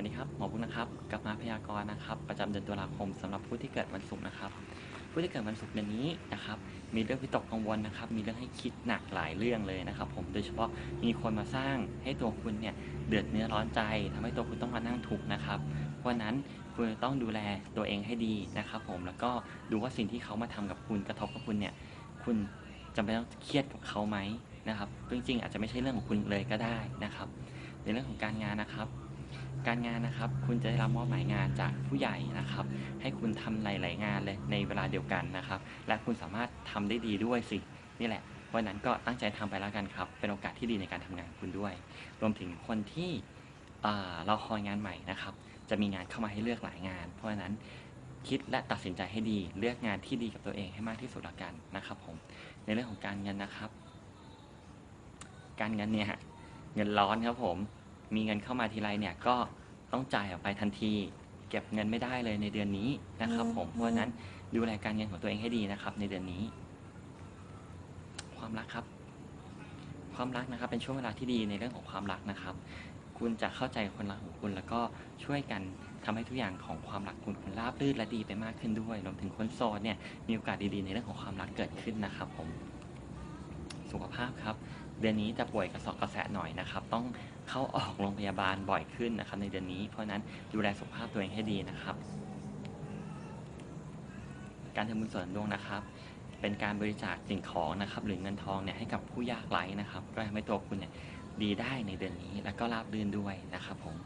วัสดีครับหมอบุ๊กนะครับกลับมาพยากรณ์นะครับ ประจำเดือนตุลาคมสำหรับผู้ที่เกิดวันศุกร์นะครับ ผู้ที่เกิดวันศุกร์เดือนนี้นะครับ มีเรื่องวิตกกังวลนะครับ มีเรื่องให้คิดหนักหลายเรื่องเลยนะครับ ผมโดยเฉพาะมีคนมาสร้างให้ตัวคุณเนี่ยเดือดเนื้อร้อนใจทำให้ตัวคุณต้องมานั่งทุกข์นะครับเพราะนั้นคุณต้องดูแลตัวเองให้ดีนะครับ ผมแล้วก็ดูว่าสิ่งที่เขามาทำกับคุณกระทบกับคุณเนี่ยคุณจำเป็นต้องเครียดกับเขาไหมนะครับจริงๆอาจจะไม่ใช่เรื่องของคุณเลยก็ได้นะครับ ในเรื่องของการงานนะครับ การงานนะครับคุณจะได้รับมอบหมายงานจากผู้ใหญ่นะครับ ให้คุณทำหลาย ๆ งานเลยในเวลาเดียวกันนะครับ และคุณสามารถทำได้ดีด้วยสิ นี่แหละวันนั้นก็ตั้งใจทำไปแล้วกันครับ เป็นโอกาสที่ดีในการทำงานคุณด้วย รวมถึงคนที่เราคอยงานใหม่นะครับ จะมีงานเข้ามาให้เลือกหลายงาน เพราะฉะนั้นคิดและตัดสินใจให้ดี เลือกงานที่ดีกับตัวเองให้มากที่สุดละกันนะครับผมในเรื่องของการเงินนะครับ การเงินเนี่ยเงินร้อนครับผม มีเงินเข้ามาทีไรเนี่ยก็ต้องจ่ายออกไปทันที เก็บเงินไม่ได้เลยในเดือนนี้นะครับผมอืมเพราะฉะนั้นดูแลการเงินของตัวเองให้ดีนะครับ ในเดือนนี้ ความรักครับ ความรักนะครับ เป็นช่วงเวลาที่ดีในเรื่องของความรักนะครับ คุณจะเข้าใจคนรักของคุณแล้วก็ช่วยกันทำให้ทุกอย่างของความรักคุณคุณราบรื่นและดีไปมากขึ้นด้วยรวมถึงคนโสดเนี่ยมีโอกาสดีๆในเรื่องของความรักเกิดขึ้นนะครับ ผม สุขภาพครับ เดือนนี้จะป่วยกระสอบกระแสะหน่อยนะครับ ต้องเข้าออกโรงพยาบาลบ่อยขึ้นนะครับ ในเดือนนี้เพราะนั้นดูแลสุขภาพตัวเองให้ดีนะครับ การทำบุญส่วนดวงนะครับ เป็นการบริจาคสิ่งของนะครับ หรือเงินทองเนี่ยให้กับผู้ยากไร้นะครับ ก็ทำให้ตัวคุณเนี่ยดีได้ในเดือนนี้ แล้วก็ราบรื่นด้วยนะครับผม